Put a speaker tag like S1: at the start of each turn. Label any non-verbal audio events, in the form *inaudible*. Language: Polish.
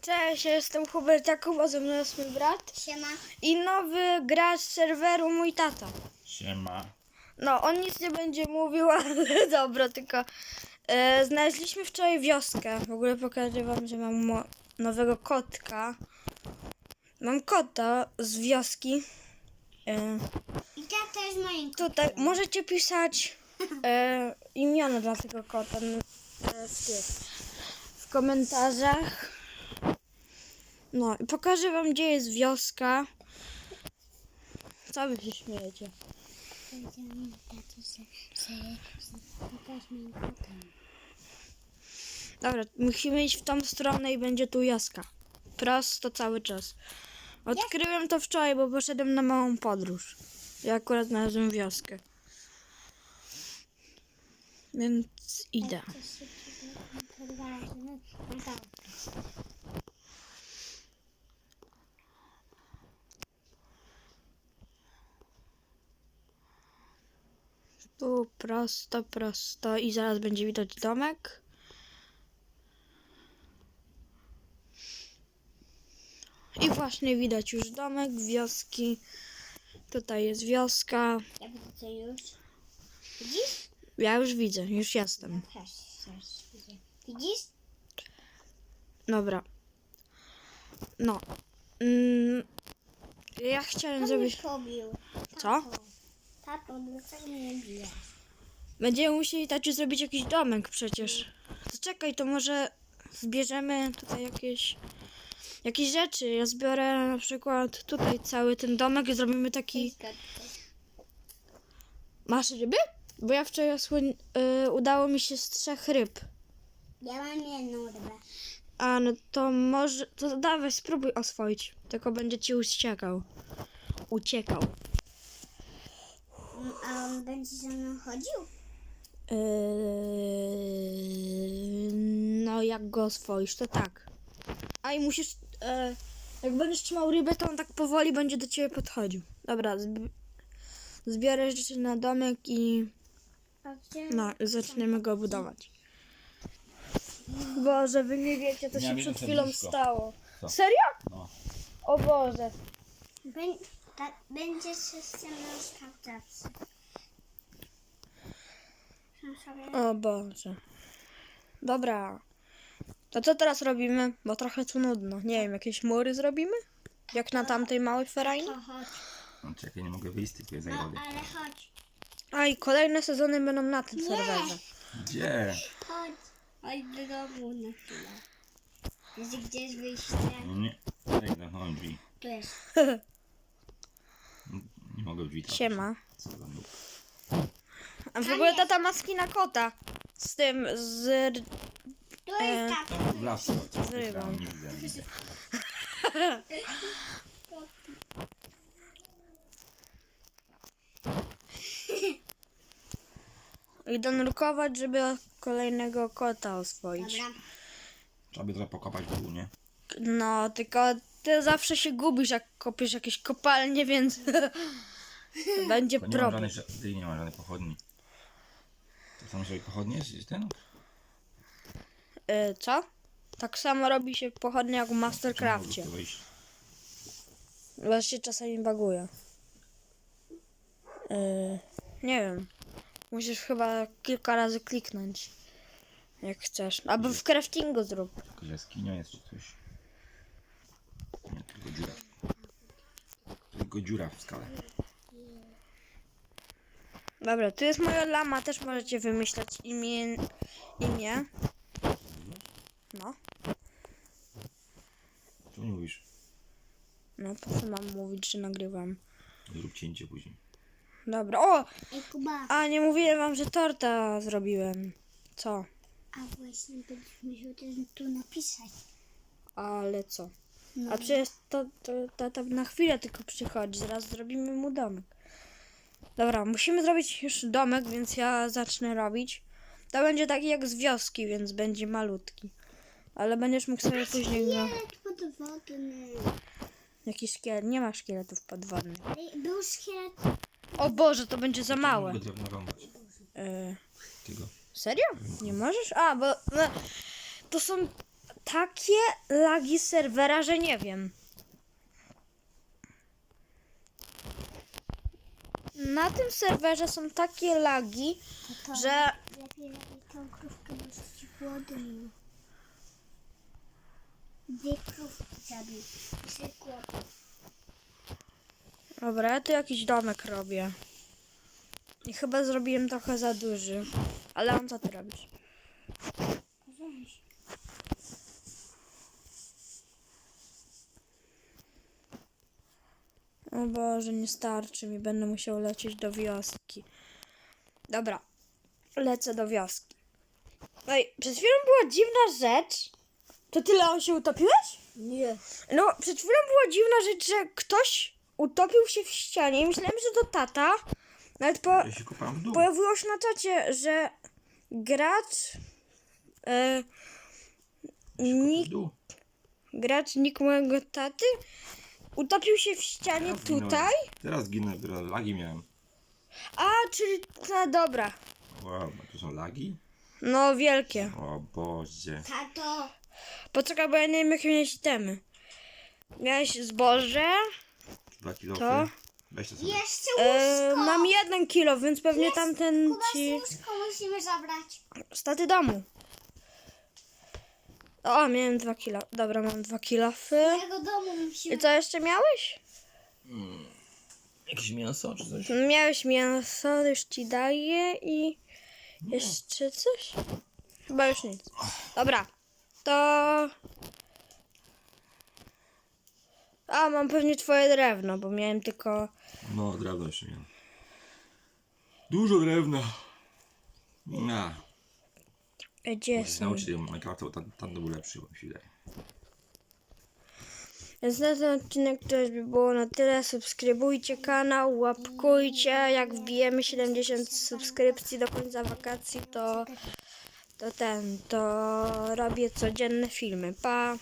S1: Cześć, ja jestem Hubert Jakub, a ze mną jest mój brat.
S2: Siema.
S1: I nowy gracz serweru mój tata.
S3: Siema.
S1: No, on nic nie będzie mówił, *laughs* ale dobra, tylko e, znaleźliśmy wczoraj wioskę. W ogóle pokażę wam, że mam nowego kotka. Mam kota z wioski. E,
S2: I tak to jest moim
S1: tutaj możecie pisać e, imiona dla tego kota e, w, tych, w komentarzach. No pokażę wam, gdzie jest wioska. Co wy się śmiejecie? Dobra, musimy iść w tą stronę i będzie tu wioska. Prosto cały czas. Odkryłem to wczoraj, bo poszedłem na małą podróż. I akurat znalazłem wioskę. Więc idę.
S2: To się podoba, że no, no tak.
S1: Tu prosto, prosto i zaraz będzie widać domek. I właśnie widać już domek, wioski. Tutaj jest wioska.
S2: Ja widzę to już. Widzisz?
S1: Ja już widzę, już jestem.
S2: Też, też widzę. Widzisz?
S1: Dobra. No. Mm, ja chciałem zrobić. Co?
S2: Tato. Dlaczego mnie bijesz?
S1: Będziemy musieli taci zrobić jakiś domek przecież. To czekaj, to może zbierzemy tutaj jakieś jakieś rzeczy. Ja zbiorę na przykład tutaj cały ten domek i zrobimy taki. Masz ryby? Bo ja wczoraj osłon... y, udało mi się z trzech ryb.
S2: Ja mam jedną rybę.
S1: A no to może. To dawaj, spróbuj oswoić. Tylko będzie ci uciekał. Uciekał.
S2: A on będzie ze mną chodził?
S1: Yy, no, jak go oswoisz, to tak. A i musisz. e, jak będziesz trzymał rybę, to on tak powoli będzie do ciebie podchodził. Dobra, zb- zbiorę rzeczy na domek i. No, zaczniemy go budować. Boże, wy nie wiecie, co się przed chwilą stało.
S3: Co?
S1: Serio?
S3: No.
S1: O Boże.
S2: Ta, będzie się ze mną.
S1: O Boże. Dobra. To co teraz robimy? Bo trochę tu nudno. Nie wiem, jakieś mury zrobimy? Jak na tamtej małej ferajnie?
S2: To chodź.
S3: no czekaj, nie mogę wyjść z tej
S2: No, ale chodź.
S1: A i kolejne sezony będą na tym serwerze.
S3: Gdzie?
S2: Chodź. Chodź do domu na chwilę. Jest gdzieś wyjście?
S3: No nie. Zamknąłem drzwi.
S2: Tu jest. *laughs*
S3: Mogę trafić.
S1: Siema.
S3: Co za noob.
S1: A w ogóle tata ma skina kota. Z tym, z...
S2: Tu
S1: E,
S2: jest tak.
S3: W lasu.
S1: Z rybą.
S3: Nie widzę, nie widzę. *laughs*
S1: Idę nurkować, żeby kolejnego kota oswoić.
S2: Dobra.
S3: Trzeba by trochę pokopać w dół, nie?
S1: No, tylko ty zawsze się gubisz, jak kopiesz jakieś kopalnie, więc... *laughs* *laughs* Będzie
S3: To nie ma
S1: problem.
S3: żadnej, ty nie ma żadnej pochodni. To są sobie pochodnie? Jest ten?
S1: Y, co? Tak samo robi się pochodnie jak w
S3: Czemu
S1: Mastercrafcie. Bo się czasami baguje. Nie wiem. Musisz chyba kilka razy kliknąć. Jak chcesz. Albo w craftingu zrób.
S3: Jakaś jaskinia jest czy coś? Nie, tylko dziura. Tylko dziura w skale.
S1: Dobra, tu jest moja lama, też możecie wymyślać imię. imię. No,
S3: Co nie mówisz?
S1: no po co mam mówić, że nagrywam?
S3: Zrób cięcie później.
S1: Dobra, o!
S2: Ej, Kuba.
S1: A nie mówiłem wam, że torta zrobiłem. Co?
S2: A właśnie będziesz musiał też tu napisać.
S1: Ale co?
S2: No.
S1: A przecież to, to, to tam na chwilę tylko przychodzi, zaraz zrobimy mu domek. Dobra, musimy zrobić już domek, więc ja zacznę robić. To będzie taki jak z wioski, więc będzie malutki. Ale będziesz mógł sobie później go...
S2: Szkielet podwodny.
S1: Jakiś szkielet, nie ma szkieletów podwodnych.
S2: Ej, Był szkielet.
S1: O Boże, to będzie za małe.
S3: Mogę drewno rąbać.
S1: E,
S3: Tego.
S1: serio? Nie możesz? A, bo no, to są takie lagi serwera, że nie wiem. Na tym serwerze są takie lagi,
S2: To
S1: że
S2: lepiej, lepiej tą krówkę, bo ci głodny. Dwie krówki zabił.
S1: Dobra, ja tu jakiś domek robię. I chyba zrobiłem trochę za duży. Ale on co ty robisz?
S2: Weź.
S1: O Boże, nie starczy mi, będę musiał lecieć do wioski. Dobra, lecę do wioski. Ej, przed chwilą była dziwna rzecz. To tyle on się utopiłeś?
S2: Nie.
S1: No, przed chwilą była dziwna rzecz, że ktoś utopił się w ścianie. Myślałem, że to tata. Nawet po,
S3: Ja się kopałem w dół.
S1: pojawiło się na czacie, że gracz. E,
S3: W
S1: nick,
S3: dół.
S1: gracz nick mojego taty utopił się w ścianie
S3: Teraz ginąłem.
S1: tutaj.
S3: Teraz ginę, dopiero lagi miałem.
S1: A, czyli. No dobra.
S3: Wow, tu są lagi?
S1: No, wielkie.
S3: O Boże.
S2: Tato.
S1: Poczekaj, bo ja nie wiem, jakie miałeś temy. Miałeś zboże.
S3: Dwa kilofy.
S1: To?
S3: Weź to sobie.
S2: Jeszcze
S1: E,
S2: łóżko.
S1: mam jeden kilo, więc pewnie tamten
S2: Kuba,
S1: ci.
S2: łóżko musimy zabrać.
S1: Staty domu. O, miałem dwa kilo. Dobra, mam dwa.
S2: Mojego domu musimy
S1: I co jeszcze miałeś?
S3: Jakieś mięso czy coś?
S1: Miałeś mięso, już ci daję i jeszcze coś? Chyba już nic. Dobra, to... A, mam pewnie twoje drewno, bo miałem tylko...
S3: No, drewno jeszcze miałem. Dużo drewna. Na.
S1: Gdzie
S3: Muszę się
S1: są?
S3: nauczyć tego Minecrafta, tam, tam to był lepszy, mi się wydaje.
S1: Więc na ten odcinek to już by było na tyle. Subskrybujcie kanał, łapkujcie. Jak wbijemy 70 subskrypcji do końca wakacji, to, to ten, to robię codzienne filmy. Pa!